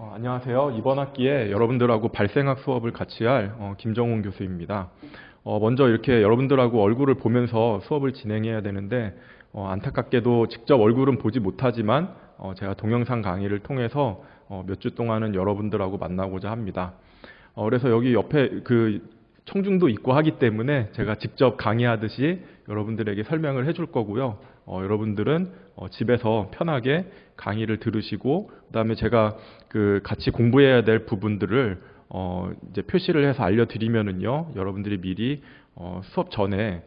어, 안녕하세요. 이번 학기에 여러분들하고 발생학 수업을 같이 할 어, 김정훈 교수입니다. 어, 먼저 이렇게 여러분들하고 얼굴을 보면서 수업을 진행해야 되는데 어, 안타깝게도 직접 얼굴은 보지 못하지만 어, 제가 동영상 강의를 통해서 어, 몇주 동안은 여러분들하고 만나고자 합니다. 어, 그래서 여기 옆에 그 청중도 있고 하기 때문에 제가 직접 강의하듯이 여러분들에게 설명을 해줄 거고요. 어, 여러분들은 어, 집에서 편하게 강의를 들으시고 그다음에 제가 그 같이 공부해야 될 부분들을 어, 이제 표시를 해서 알려드리면은요. 여러분들이 미리 어, 수업 전에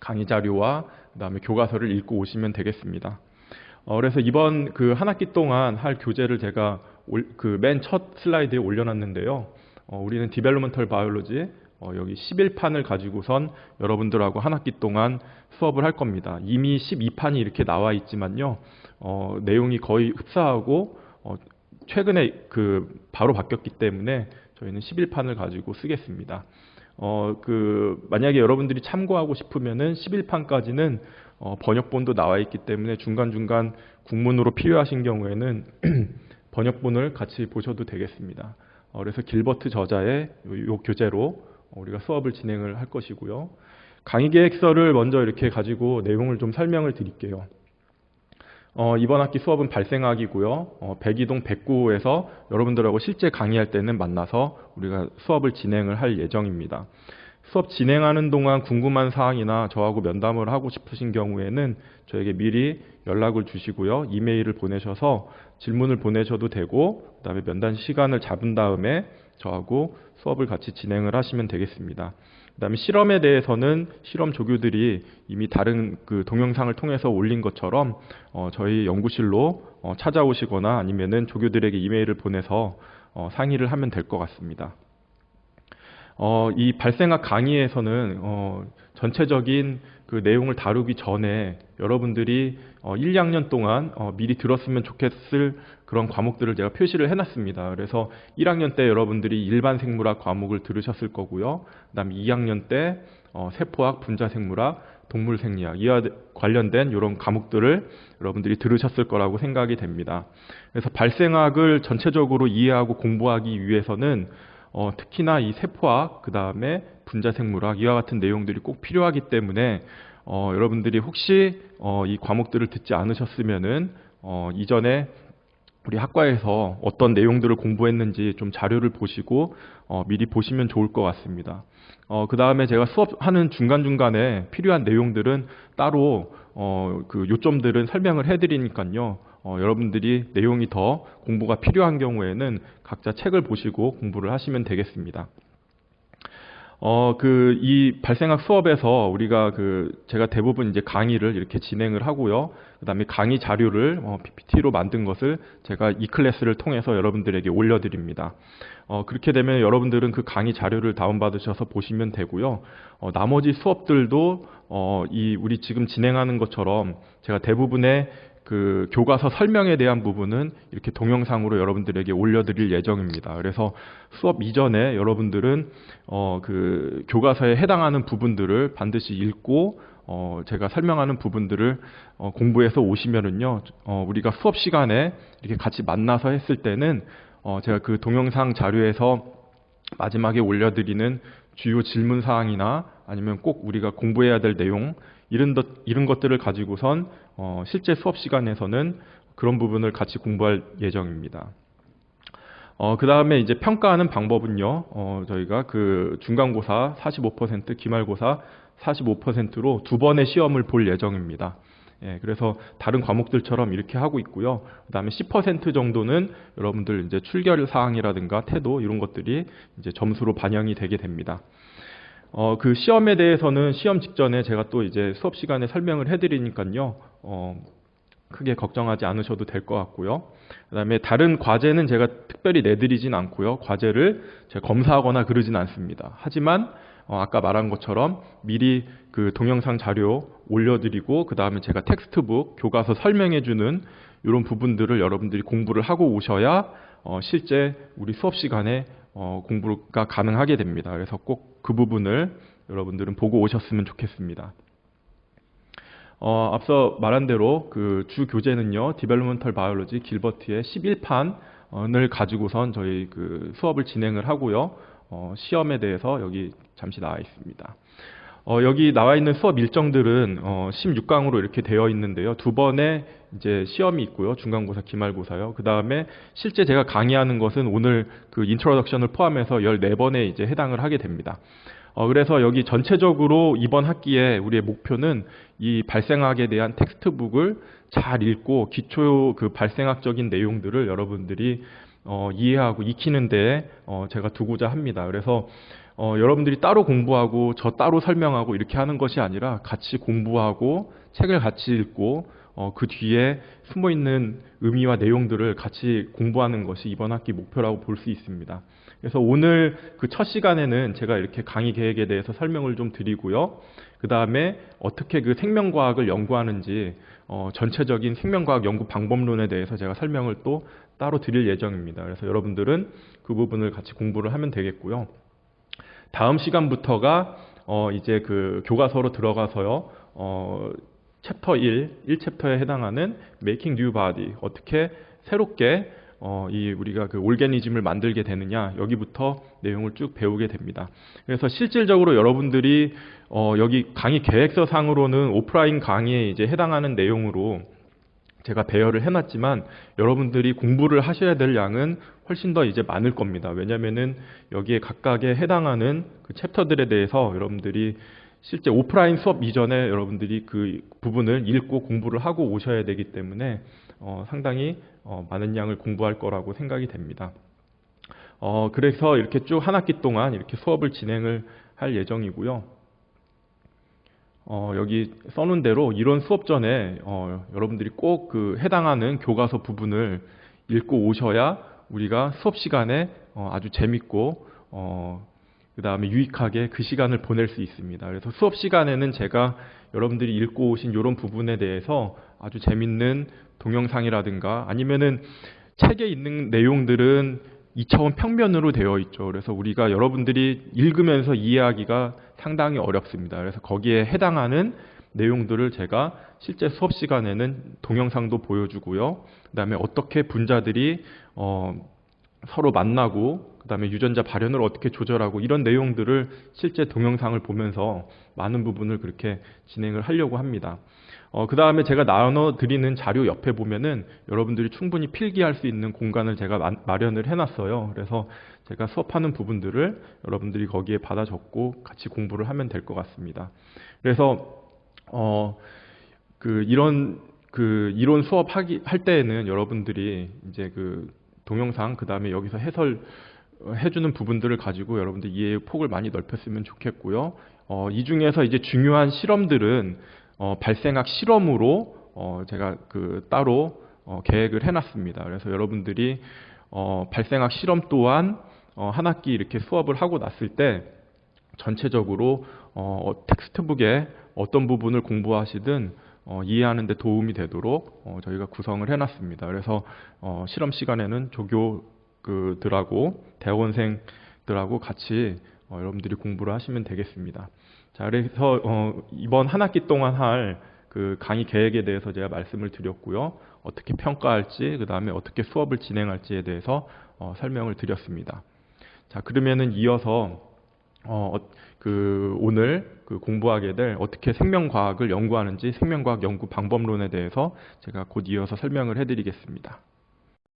강의 자료와 그다음에 교과서를 읽고 오시면 되겠습니다. 어, 그래서 이번 그 한 학기 동안 할 교재를 제가 그 맨 첫 슬라이드에 올려놨는데요. 어, 우리는 디벨로먼털 바이올로지 어, 여기 11판을 가지고선 여러분들하고 한 학기 동안 수업을 할 겁니다. 이미 12판이 이렇게 나와 있지만요. 어, 내용이 거의 흡사하고 어, 최근에 그 바로 바뀌었기 때문에 저희는 11판을 가지고 쓰겠습니다. 어, 그 만약에 여러분들이 참고하고 싶으면은 11판까지는 어, 번역본도 나와 있기 때문에 중간중간 국문으로 필요하신 경우에는 번역본을 같이 보셔도 되겠습니다. 어, 그래서 길버트 저자의 요, 요 교재로 우리가 수업을 진행을 할 것이고요. 강의 계획서를 먼저 이렇게 가지고 내용을 좀 설명을 드릴게요. 어, 이번 학기 수업은 발생학이고요. 어, 백이동 백구에서 여러분들하고 실제 강의할 때는 만나서 우리가 수업을 진행을 할 예정입니다. 수업 진행하는 동안 궁금한 사항이나 저하고 면담을 하고 싶으신 경우에는 저에게 미리 연락을 주시고요. 이메일을 보내셔서 질문을 보내셔도 되고 그다음에 면담 시간을 잡은 다음에 저하고 수업을 같이 진행을 하시면 되겠습니다. 그다음에 실험에 대해서는 실험 조교들이 이미 다른 그 동영상을 통해서 올린 것처럼 어, 저희 연구실로 어, 찾아오시거나 아니면은 조교들에게 이메일을 보내서 어, 상의를 하면 될 것 같습니다. 어, 이 발생학 강의에서는 어, 전체적인 그 내용을 다루기 전에 여러분들이 어, 1, 2학년 동안 어, 미리 들었으면 좋겠을 그런 과목들을 제가 표시를 해놨습니다. 그래서 1학년 때 여러분들이 일반 생물학 과목을 들으셨을 거고요. 그 다음에 2학년 때 어, 세포학, 분자생물학, 동물생리학 이와 관련된 이런 과목들을 여러분들이 들으셨을 거라고 생각이 됩니다. 그래서 발생학을 전체적으로 이해하고 공부하기 위해서는 어, 특히나 이 세포학, 그 다음에 분자생물학 이와 같은 내용들이 꼭 필요하기 때문에 어, 여러분들이 혹시 어, 이 과목들을 듣지 않으셨으면은 어, 이전에 우리 학과에서 어떤 내용들을 공부했는지 좀 자료를 보시고 어, 미리 보시면 좋을 것 같습니다. 어, 그 다음에 제가 수업하는 중간중간에 필요한 내용들은 따로 어, 그 요점들은 설명을 해드리니까요. 어, 여러분들이 내용이 더 공부가 필요한 경우에는 각자 책을 보시고 공부를 하시면 되겠습니다. 어, 그, 이 발생학 수업에서 우리가 그, 제가 대부분 이제 강의를 이렇게 진행을 하고요. 그 다음에 강의 자료를 어, PPT로 만든 것을 제가 이 클래스를 통해서 여러분들에게 올려드립니다. 어, 그렇게 되면 여러분들은 그 강의 자료를 다운받으셔서 보시면 되고요. 어, 나머지 수업들도 어, 이 우리 지금 진행하는 것처럼 제가 대부분의 그 교과서 설명에 대한 부분은 이렇게 동영상으로 여러분들에게 올려드릴 예정입니다. 그래서 수업 이전에 여러분들은 어 그 교과서에 해당하는 부분들을 반드시 읽고 어 제가 설명하는 부분들을 어 공부해서 오시면은요 어 우리가 수업 시간에 이렇게 같이 만나서 했을 때는 어 제가 그 동영상 자료에서 마지막에 올려드리는 주요 질문 사항이나 아니면 꼭 우리가 공부해야 될 내용 이런, 것, 이런 것들을 가지고선 어, 실제 수업 시간에서는 그런 부분을 같이 공부할 예정입니다. 어, 그 다음에 이제 평가하는 방법은요, 어, 저희가 그 중간고사 45%, 기말고사 45%로 두 번의 시험을 볼 예정입니다. 예, 그래서 다른 과목들처럼 이렇게 하고 있고요. 그 다음에 10% 정도는 여러분들 이제 출결 사항이라든가 태도 이런 것들이 이제 점수로 반영이 되게 됩니다. 어, 그 시험에 대해서는 시험 직전에 제가 또 이제 수업 시간에 설명을 해드리니까요. 어, 크게 걱정하지 않으셔도 될 것 같고요. 그 다음에 다른 과제는 제가 특별히 내드리진 않고요. 과제를 제가 검사하거나 그러진 않습니다. 하지만 어, 아까 말한 것처럼 미리 그 동영상 자료 올려드리고 그 다음에 제가 텍스트북 교과서 설명해주는 이런 부분들을 여러분들이 공부를 하고 오셔야 어, 실제 우리 수업 시간에 어, 공부가 가능하게 됩니다. 그래서 꼭 그 부분을 여러분들은 보고 오셨으면 좋겠습니다. 어, 앞서 말한 대로 그 주 교재는요, 디벨로먼털 바이올로지 길버트의 11판 을 가지고선 저희 그 수업을 진행을 하고요. 어, 시험에 대해서 여기 잠시 나와 있습니다. 어, 여기 나와 있는 수업 일정들은 어, 16강으로 이렇게 되어 있는데요. 두 번의 이제 시험이 있고요. 중간고사, 기말고사요. 그 다음에 실제 제가 강의하는 것은 오늘 그 인트로덕션을 포함해서 14번에 이제 해당을 하게 됩니다. 어, 그래서 여기 전체적으로 이번 학기에 우리의 목표는 이 발생학에 대한 텍스트북을 잘 읽고 기초 그 발생학적인 내용들을 여러분들이 어, 이해하고 익히는데 어, 제가 두고자 합니다. 그래서 어, 여러분들이 따로 공부하고 저 따로 설명하고 이렇게 하는 것이 아니라 같이 공부하고 책을 같이 읽고 어, 그 뒤에 숨어 있는 의미와 내용들을 같이 공부하는 것이 이번 학기 목표라고 볼 수 있습니다. 그래서 오늘 그 첫 시간에는 제가 이렇게 강의 계획에 대해서 설명을 좀 드리고요. 그 다음에 어떻게 그 생명과학을 연구하는지 어, 전체적인 생명과학 연구 방법론에 대해서 제가 설명을 또 따로 드릴 예정입니다. 그래서 여러분들은 그 부분을 같이 공부를 하면 되겠고요. 다음 시간부터가 어, 이제 그 교과서로 들어가서요. 어, 챕터 1, 1챕터에 해당하는 Making New Body 어떻게 새롭게 어, 이 우리가 그 올게니즘을 만들게 되느냐 여기부터 내용을 쭉 배우게 됩니다. 그래서 실질적으로 여러분들이 어, 여기 강의 계획서 상으로는 오프라인 강의에 이제 해당하는 내용으로 제가 배열을 해놨지만 여러분들이 공부를 하셔야 될 양은 훨씬 더 이제 많을 겁니다. 왜냐면은 여기에 각각에 해당하는 그 챕터들에 대해서 여러분들이 실제 오프라인 수업 이전에 여러분들이 그 부분을 읽고 공부를 하고 오셔야 되기 때문에 어, 상당히 어, 많은 양을 공부할 거라고 생각이 됩니다. 어, 그래서 이렇게 쭉 한 학기 동안 이렇게 수업을 진행을 할 예정이고요. 어, 여기 써놓은 대로 이런 수업 전에 어, 여러분들이 꼭 그 해당하는 교과서 부분을 읽고 오셔야 우리가 수업 시간에 어, 아주 재밌고 어, 그 다음에 유익하게 그 시간을 보낼 수 있습니다. 그래서 수업 시간에는 제가 여러분들이 읽고 오신 이런 부분에 대해서 아주 재밌는 동영상이라든가 아니면은 책에 있는 내용들은 2차원 평면으로 되어 있죠. 그래서 우리가 여러분들이 읽으면서 이해하기가 상당히 어렵습니다. 그래서 거기에 해당하는 내용들을 제가 실제 수업 시간에는 동영상도 보여주고요. 그 다음에 어떻게 분자들이 어, 서로 만나고 그 다음에 유전자 발현을 어떻게 조절하고 이런 내용들을 실제 동영상을 보면서 많은 부분을 그렇게 진행을 하려고 합니다. 어, 그 다음에 제가 나눠 드리는 자료 옆에 보면은 여러분들이 충분히 필기할 수 있는 공간을 제가 마, 마련을 해놨어요. 그래서 제가 수업하는 부분들을 여러분들이 거기에 받아 적고 같이 공부를 하면 될 것 같습니다. 그래서 어, 그 이런 그 이론 수업 하기 할 때에는 여러분들이 이제 그 동영상 그 다음에 여기서 해설 해주는 부분들을 가지고 여러분들 이해의 폭을 많이 넓혔으면 좋겠고요. 어, 이 중에서 이제 중요한 실험들은 어, 발생학 실험으로 어, 제가 그 따로 어, 계획을 해놨습니다. 그래서 여러분들이 어, 발생학 실험 또한 어, 한 학기 이렇게 수업을 하고 났을 때 전체적으로 어, 텍스트북에 어떤 부분을 공부하시든 어, 이해하는 데 도움이 되도록 어, 저희가 구성을 해놨습니다. 그래서 어, 실험 시간에는 조교들하고 대원생들하고 같이 어, 여러분들이 공부를 하시면 되겠습니다. 자, 그래서 어, 이번 한 학기 동안 할 그 강의 계획에 대해서 제가 말씀을 드렸고요. 어떻게 평가할지, 그 다음에 어떻게 수업을 진행할지에 대해서 어, 설명을 드렸습니다. 자, 그러면은 이어서 어, 그 오늘 그 공부하게 될 어떻게 생명과학을 연구하는지 생명과학 연구 방법론에 대해서 제가 곧 이어서 설명을 해드리겠습니다.